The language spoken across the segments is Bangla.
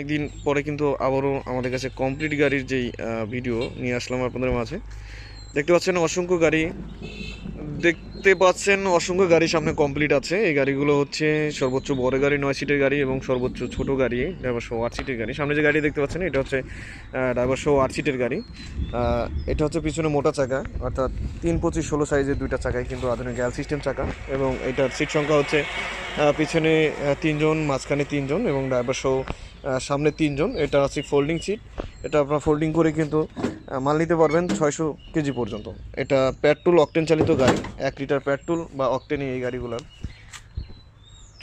অনেকদিন পরে কিন্তু আবারও আমাদের কাছে কমপ্লিট গাড়ির যেই ভিডিও নিয়ে আসলাম আপনাদের মাঝে। দেখতে পাচ্ছেন অসংখ্য গাড়ি। দেখতে পাচ্ছেন অসংখ্য গাড়ি সামনে কমপ্লিট আছে। এই গাড়িগুলো হচ্ছে সর্বোচ্চ বড় গাড়ি নয় সিটের গাড়ি এবং সর্বোচ্চ ছোট গাড়ি ড্রাইভার শো আট সিটের গাড়ি। সামনে যে গাড়ি দেখতে পাচ্ছেন এটা হচ্ছে ড্রাইভার শো আট সিটের গাড়ি। এটা হচ্ছে পিছনে মোটা চাকা অর্থাৎ তিন পঁচিশ ষোলো সাইজের দুইটা চাকায় কিন্তু আধুনিক গ্যাল সিস্টেম চাকা এবং এটার সিট সংখ্যা হচ্ছে পিছনে তিনজন মাঝখানে তিনজন এবং ড্রাইভার আহ, সামনে তিনজন। এটা হচ্ছে ফোল্ডিং সিট এটা আপনার ফোল্ডিং করে কিন্তু মাল নিতে পারবেন ছয়শো কেজি পর্যন্ত। এটা পেট্রোল অকটেন চালিত গাড়ি। এক লিটার পেট্রোল বা অকটেনই এই গাড়িগুলোর।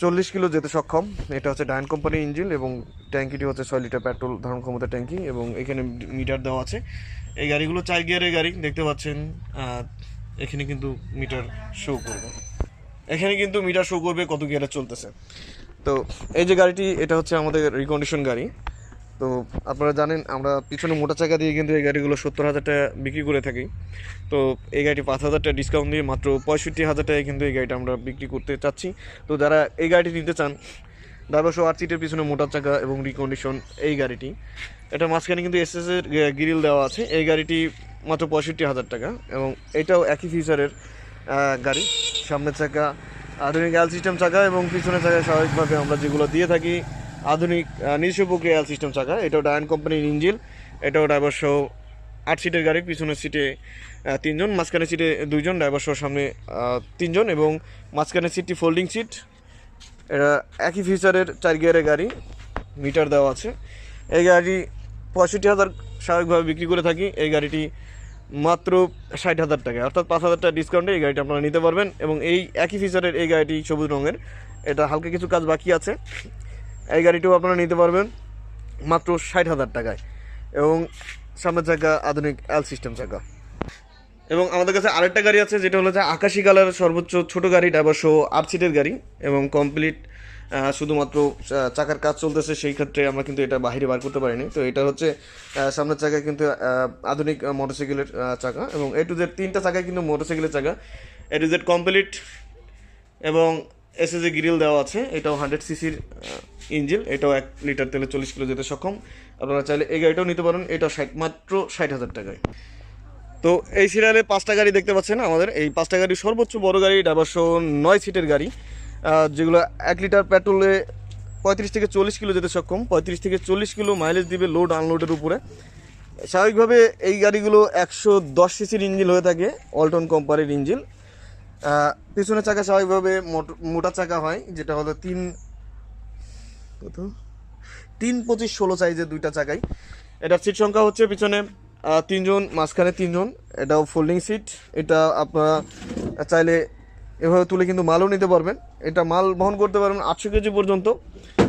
চল্লিশ কিলো যেতে সক্ষম। এটা হচ্ছে ডায়ন কোম্পানির ইঞ্জিন এবং ট্যাঙ্কিটি হচ্ছে ছয় লিটার পেট্রোল ধারণ ক্ষমতা ট্যাঙ্কি এবং এখানে মিটার দেওয়া আছে। এই গাড়িগুলো চার গিয়ারের গাড়ি, দেখতে পাচ্ছেন এখানে কিন্তু মিটার শো করবে। এখানে কিন্তু মিটার শো করবে কত গিয়ারে চলতেছে। তো এই যে গাড়িটি, এটা হচ্ছে আমাদের রিকন্ডিশন গাড়ি। তো আপনারা জানেন, আমরা পিছনে মোটা চাকা দিয়ে কিন্তু এই গাড়িগুলো সত্তর হাজার টাকা বিক্রি করে থাকি। তো এই গাড়িটি পাঁচ হাজার টাকা ডিসকাউন্ট দিয়ে মাত্র পঁয়ষট্টি হাজার টাকায় কিন্তু এই গাড়িটা আমরা বিক্রি করতে চাচ্ছি। তো যারা এই গাড়িটি নিতে চান ড্রাইভারশো আট সিটের পিছনে মোটা চাকা এবং রিকন্ডিশন এই গাড়িটি। এটা মাঝখানে কিন্তু এস এর গ্রিল দেওয়া আছে। এই গাড়িটি মাত্র পঁয়ষট্টি হাজার টাকা এবং এটাও একই ফিচারের গাড়ি। সামনের চাকা আধুনিক এল সিস্টেম চাকা এবং পিছনের চাকা স্বাভাবিকভাবে আমরা যেগুলো দিয়ে থাকি, আধুনিক নিজস্ব প্রক্রিয়া এল সিস্টেম চাকা। এটাও ডায়ন কোম্পানির ইঞ্জিন, এটাও ড্রাইভার সহ আট সিটের গাড়ি, পিছনের সিটে তিনজন, মাঝখানে সিটে দুইজন ড্রাইভার সহ সামনে তিনজন এবং মাঝখানে সিটটি ফোল্ডিং সিট এটা একই ফিচারের চার গিয়ারের গাড়ি মিটার দেওয়া আছে। এই গাড়ি পঁয়ষট্টি হাজার স্বাভাবিকভাবে বিক্রি করে থাকি। এই গাড়িটি মাত্র ষাট হাজার টাকা। অর্থাৎ পাঁচ হাজার টাকা ডিসকাউন্টে এই গাড়িটা আপনারা নিতে পারবেন এবং এই একই ফিচারের এই গাড়িটি সবুজ রঙের। এটা হালকা কিছু কাজ বাকি আছে। এই গাড়িটিও আপনারা নিতে পারবেন মাত্র ষাট হাজার টাকায় এবং সামনের চাকা আধুনিক এল সিস্টেম চাকা। এবং আমাদের কাছে আরেকটা গাড়ি আছে, যেটা হলো যে আকাশি কালার সর্বোচ্চ ছোট গাড়ি ড্রাইভার সহ আট সিটের গাড়ি এবং কমপ্লিট শুধুমাত্র চাকার কাজ চলতেছে, সেই ক্ষেত্রে আমরা কিন্তু এটা বাইরে বার করতে পারিনি। তো এটা হচ্ছে সামনের চাকা কিন্তু আধুনিক মোটরসাইকেলের চাকা এবং এ টু জেড তিনটা চাকায় কিন্তু মোটরসাইকেলের চাকা। এ টু জেড কমপ্লিট এবং এসএসএ গ্রিল দেওয়া আছে। এটাও হান্ড্রেড সিসির ইঞ্জিন এটাও এক লিটার তেলে চল্লিশ কিলো যেতে সক্ষম। আপনারা চাইলে এই গাড়িটাও নিতে পারেন, এটা ষাট, মাত্র ষাট হাজার টাকায়। তো এই সিরিয়ালে পাঁচটা গাড়ি দেখতে পাচ্ছেন আমাদের। এই পাঁচটা গাড়ি সর্বোচ্চ বড় গাড়ি ড্রাইভারশো নয় সিটের গাড়ি। যেগুলো এক লিটার পেট্রোলে পঁয়ত্রিশ থেকে চল্লিশ কিলো যেতে সক্ষম, পঁয়ত্রিশ থেকে চল্লিশ কিলো মাইলেজ দিবে লোড আনলোডের উপরে। স্বাভাবিকভাবে এই গাড়িগুলো একশো দশ সিসির ইঞ্জিন হয়ে থাকে অল্টন কোম্পানির ইঞ্জিন। পিছনের চাকা স্বাভাবিকভাবে মোট- চাকা হয়, যেটা হলো তিন কত? তিন পঁচিশ ষোলো সাইজের দুইটা চাকাই। এটার সিট সংখ্যা হচ্ছে পিছনে তিনজন, মাঝখানে তিনজন। এটাও ফোল্ডিং সিট এটা আপনারা চাইলে এভাবে তুলে কিন্তু মালও নিতে পারবেন। এটা মাল বহন করতে পারবেন আটশো কেজি পর্যন্ত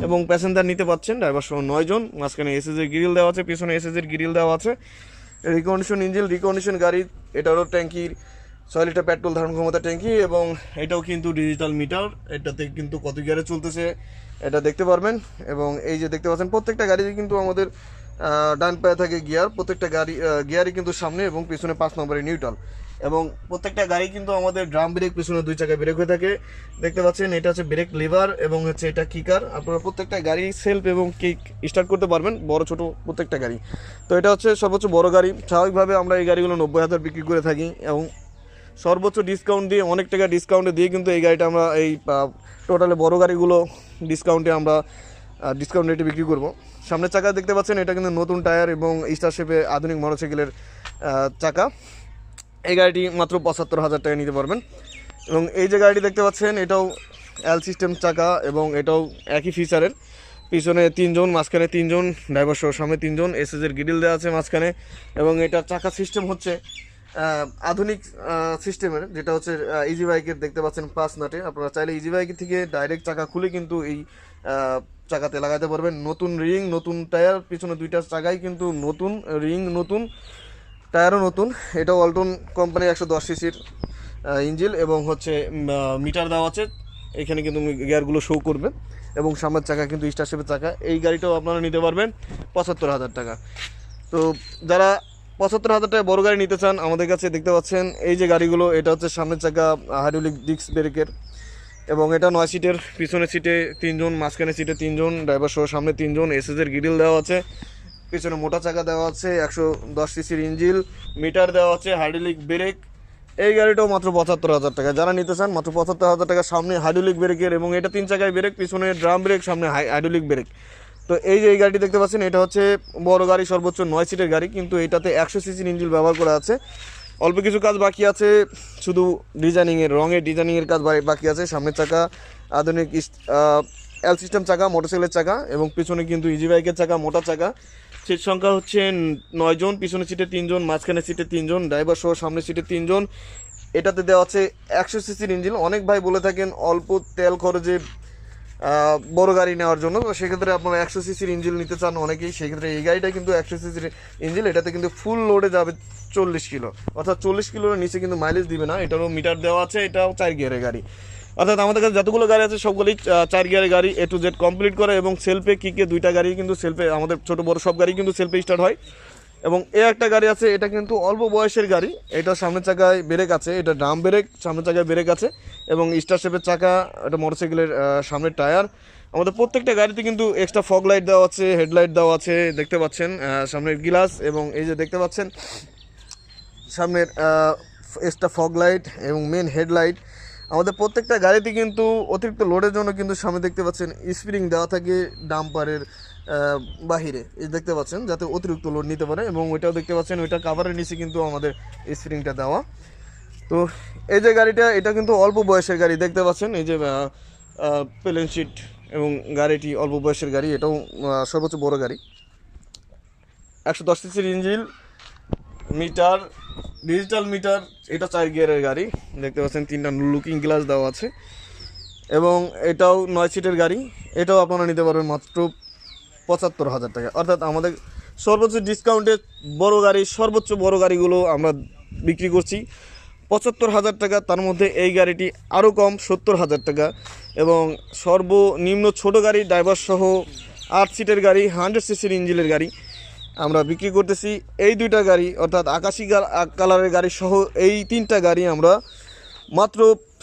এবং প্যাসেঞ্জার নিতে পারছেন ড্রাইভার সহ নয়জন মাঝখানে এসএসের গ্রিল দেওয়া আছে, পিছনে এসএসের গ্রিল দেওয়া আছে। রিকন্ডিশন ইঞ্জিন রিকন্ডিশন গাড়ি, এটারও ট্যাঙ্কির ছয় লিটার পেট্রোল ধারণ ক্ষমতা ট্যাঙ্কি এবং এটাও কিন্তু ডিজিটাল মিটার এটাতে কিন্তু কত গিয়ারে চলতেছে, এটা দেখতে পারবেন। এবং এই যে দেখতে পাচ্ছেন, প্রত্যেকটা গাড়িতে কিন্তু আমাদের ডান পায়ে থাকে গিয়ার, প্রত্যেকটা গাড়ি গিয়ারই কিন্তু সামনে এবং পিছনে পাঁচ নম্বরে নিউট্রাল। এবং প্রত্যেকটা গাড়ি কিন্তু আমাদের ড্রাম ব্রেক পিছনে দুই চাকায় ব্রেক হয়ে থাকে। দেখতে পাচ্ছেন, এটা হচ্ছে ব্রেক লিভার এবং হচ্ছে এটা কিকার। আপনারা প্রত্যেকটা গাড়ি সেলফ এবং কিক স্টার্ট করতে পারবেন, বড়, ছোট প্রত্যেকটা গাড়ি। তো এটা হচ্ছে সর্বোচ্চ বড় গাড়ি। স্বাভাবিকভাবে আমরা এই গাড়িগুলো নব্বই হাজার বিক্রি করে থাকি এবং সর্বোচ্চ ডিসকাউন্ট দিয়ে, অনেক টাকা ডিসকাউন্টে দিয়ে কিন্তু এই গাড়িটা আমরা এই টোটালে বড় গাড়িগুলো ডিসকাউন্টে আমরা ডিসকাউন্ট রেটে বিক্রি করব। সামনের চাকা দেখতে পাচ্ছেন, এটা কিন্তু নতুন টায়ার এবং স্টার শেপে আধুনিক মোটরসাইকেলের চাকা। এই গাড়িটি মাত্র পঁচাত্তর হাজার টাকা নিতে পারবেন। এবং এই যে গাড়িটি দেখতে পাচ্ছেন, এটাও এল সিস্টেম চাকা এবং এটাও একই ফিচারের পিছনে তিনজন, মাঝখানে তিনজন ড্রাইভার সহ সামনে তিনজন এসএসের গ্রিল দেওয়া আছে মাঝখানে এবং এটা চাকা সিস্টেম হচ্ছে আধুনিক সিস্টেমের যেটা হচ্ছে ইজি বাইকের দেখতে পাচ্ছেন পাঁচ নাটে। আপনারা চাইলে ইজি বাইকের থেকে ডাইরেক্ট চাকা খুলে কিন্তু এই চাকাতে লাগাতে পারবেন। নতুন রিং, নতুন টায়ার, পিছনে দুইটা চাকাই কিন্তু নতুন, রিং নতুন, টায়ারও নতুন। এটাও অল্টন কোম্পানির একশো দশ সিসির ইঞ্জিল এবং হচ্ছে মিটার দেওয়া আছে। এখানে কিন্তু গিয়ারগুলো শো করবে। এবং সামনের চাকা কিন্তু স্টার শেপের চাকা। এই গাড়িটাও আপনারা নিতে পারবেন পঁচাত্তর হাজার টাকা। তো যারা পঁচাত্তর হাজার টাকা বড় গাড়ি নিতে চান, আমাদের কাছে দেখতে পাচ্ছেন, এই যে গাড়িগুলো, এটা হচ্ছে সামনের চাকা হাইড্রোলিক ডিস্ক ব্রেকের এবং এটা নয় সিটের পিছনের সিটে তিনজন, মাঝখানে সিটে তিনজন ড্রাইভার সহ সামনে তিনজন এসএসের গিডিল দেওয়া আছে, পিছনে মোটা চাকা দেওয়া আছে, একশো দশ সিসির ইঞ্জিল মিটার দেওয়া আছে হাইড্রোলিক ব্রেক এই গাড়িটাও মাত্র পঁচাত্তর হাজার টাকা। যারা নিতে চান, মাত্র পঁচাত্তর হাজার টাকা সামনে হাইড্রোলিক ব্রেকের এবং এটা তিন চাকায় ব্রেক পিছনে ড্রাম ব্রেক সামনে হাইড্রোলিক ব্রেক তো এই যে এই গাড়িটি দেখতে পাচ্ছেন, এটা হচ্ছে বড় গাড়ি, সর্বোচ্চ নয় সিটের গাড়ি, কিন্তু এটাতে একশো সিসির ইঞ্জিল ব্যবহার করা আছে। অল্প কিছু কাজ বাকি আছে, শুধু ডিজাইনিংয়ের রঙের ডিজাইনিংয়ের কাজ বাকি আছে, সামনের চাকা, আধুনিক এল সিস্টেম চাকা মোটরসাইকেলের চাকা, এবং পিছনে কিন্তু ইজি বাইকের চাকা, মোটা চাকা। সিট সংখ্যা হচ্ছে নয়জন পিছনের সিটে তিনজন মাঝখানে সিটে তিনজন ড্রাইভার সহ সামনের সিটে তিনজন এটাতে দেওয়া আছে একশো সিসির ইঞ্জিন অনেক ভাই বলে থাকেন, অল্প তেল খরচে বড় গাড়ি নেওয়ার জন্য। তো সেক্ষেত্রে আপনারা একশো সিসির ইঞ্জিন নিতে চান অনেকেই, সেক্ষেত্রে এই গাড়িটা কিন্তু একশো সিসির ইঞ্জিন এটাতে কিন্তু ফুল লোডে যাবে চল্লিশ কিলো। অর্থাৎ চল্লিশ কিলোর নিচে কিন্তু মাইলেজ দিবে না, এটারও মিটার দেওয়া আছে, এটাও চার গিয়ারের গাড়ি। অর্থাৎ আমাদের কাছে যতগুলো গাড়ি আছে, সবগুলোই চার গিয়ারের গাড়ি এ টু জেড কমপ্লিট করে এবং সেলফে কিকে দুইটা গাড়ি কিন্তু সেলফে আমাদের ছোটো বড় সব গাড়ি কিন্তু সেলফে স্টার্ট হয়। এবং এ একটা গাড়ি আছে, এটা কিন্তু অল্প বয়সের গাড়ি। এটা সামনের চাকায় ব্রেক আছে, এটা ড্রাম ব্রেক, সামনের চাকায় ব্রেক আছে এবং স্টার শেপের চাকা এটা মোটরসাইকেলের সামনের টায়ার। আমাদের প্রত্যেকটা গাড়িতে কিন্তু এক্সট্রা ফগ লাইট দেওয়া আছে হেডলাইট দেওয়া আছে, দেখতে পাচ্ছেন সামনের গ্লাস এবং এই যে দেখতে পাচ্ছেন, সামনের এক্সট্রা ফগ লাইট এবং মেন হেডলাইট আমাদের প্রত্যেকটা গাড়িতে কিন্তু অতিরিক্ত লোডের জন্য কিন্তু সামনে দেখতে পাচ্ছেন স্প্রিং দেওয়া থাকে ডাম্পারের বাহিরে। এই দেখতে পাচ্ছেন, যাতে অতিরিক্ত লোড নিতে পারে এবং ওইটাও দেখতে পাচ্ছেন, ওইটা কাভারের নিচে কিন্তু আমাদের স্প্রিংটা দেওয়া। তো এই যে গাড়িটা, এটা কিন্তু অল্প বয়সের গাড়ি, দেখতে পাচ্ছেন? এই যে প্লেন শিট এবং গাড়িটি অল্প বয়সের গাড়ি, এটাও সর্বোচ্চ বড় গাড়ি। একশো দশ সিসির ইঞ্জিন মিটার ডিজিটাল মিটার এটা চার গিয়ারের গাড়ি। দেখতে পাচ্ছেন, তিনটা লুকিং গ্লাস দেওয়া আছে। এবং এটাও নয় সিটের গাড়ি। এটাও আপনারা নিতে পারবেন মাত্র পঁচাত্তর হাজার টাকা। অর্থাৎ আমাদের সর্বোচ্চ ডিসকাউন্টে বড় গাড়ি, সর্বোচ্চ বড় গাড়িগুলো আমরা বিক্রি করছি। পঁচাত্তর হাজার টাকা, তার মধ্যে এই গাড়িটি আরও কম, সত্তর হাজার টাকা। এবং সর্বনিম্ন ছোট গাড়ি ড্রাইভার সহ আট সিটের গাড়ি হান্ড্রেড সিসির ইঞ্জিনের গাড়ি। আমরা বিক্রি করতেছি এই দুইটা গাড়ি, অর্থাৎ আকাশি কালারের গাড়ি সহ এই তিনটা গাড়ি আমরা মাত্র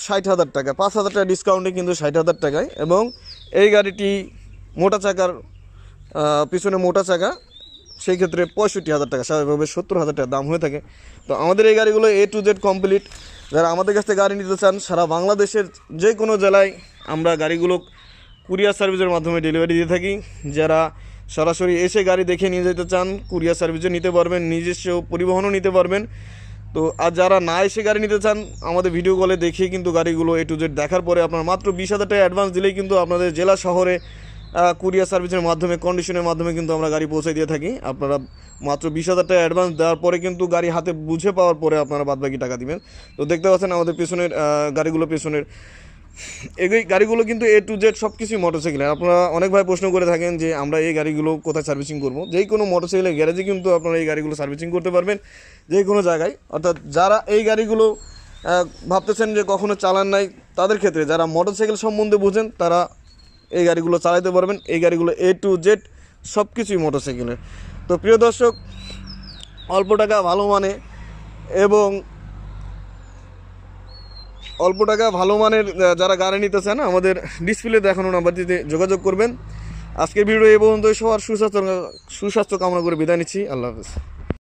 ষাট হাজার টাকা, পাঁচ হাজার টাকা ডিসকাউন্টে কিন্তু ষাট হাজার টাকায়। এবং এই গাড়িটি মোটা চাকার পিছনে মোটা চাকা, সেই ক্ষেত্রে পঁয়ষট্টি হাজার টাকা, স্বাভাবিকভাবে সত্তর হাজার টাকা দাম হয়ে থাকে। তো আমাদের এই গাড়িগুলো এ টু জেড কমপ্লিট যারা আমাদের কাছ থেকে গাড়ি নিতে চান, সারা বাংলাদেশের যে কোনো জেলায় আমরা গাড়িগুলো কুরিয়ার সার্ভিসের মাধ্যমে ডেলিভারি দিয়ে থাকি। যারা সরাসরি এসে গাড়ি দেখে নিয়ে যেতে চান, কুরিয়ার সার্ভিসও নিতে পারবেন, নিজস্ব পরিবহনও নিতে পারবেন। তো আর যারা না এসে গাড়ি নিতে চান, আমাদের ভিডিও কলে দেখে কিন্তু গাড়িগুলো এ টু জেড দেখার পরে আপনার মাত্র বিশ হাজার টাকা অ্যাডভান্স দিলেই কিন্তু আপনাদের জেলা, শহরে কুরিয়ার সার্ভিসের মাধ্যমে কন্ডিশনের মাধ্যমে কিন্তু আমরা গাড়ি পৌঁছে দিয়ে থাকি। আপনারা মাত্র বিশ হাজার টাকা অ্যাডভান্স দেওয়ার পরে কিন্তু গাড়ি হাতে বুঝে পাওয়ার পরে আপনারা বাদবাকি টাকা দিবেন। তো দেখতে পাচ্ছেন আমাদের পেছনের গাড়িগুলো পেছনের এই গাড়িগুলো কিন্তু এ টু জেড সব কিছুই মোটরসাইকেলের আপনারা অনেক ভাই প্রশ্ন করে থাকেন যে, আমরা এই গাড়িগুলো কোথায় সার্ভিসিং করব? যেই কোনো মোটরসাইকেলের গ্যারেজে কিন্তু আপনারা এই গাড়িগুলো সার্ভিসিং করতে পারবেন, যে কোনো জায়গায়। অর্থাৎ যারা এই গাড়িগুলো ভাবতেছেন যে কখনো চালান নাই, তাদের ক্ষেত্রে যারা মোটরসাইকেল সম্বন্ধে বুঝেন, তারা এই গাড়িগুলো চালাতে পারবেন। এই গাড়িগুলো এ টু জেড সব কিছুই মোটরসাইকেলের তো প্রিয় দর্শক, অল্প টাকা, ভালো মানে এবং অল্প টাকা ভালো মানের যারা গাড়ি নিতে চান আমাদের ডিসপ্লে দেখানো নাম্বারটিতে যোগাযোগ করবেন। আজকের ভিডিও এই পর্যন্ত সবার সুস্বাস্থ্য সুস্বাস্থ্য কামনা করে বিদায় নিচ্ছি। আল্লাহ হাফেজ।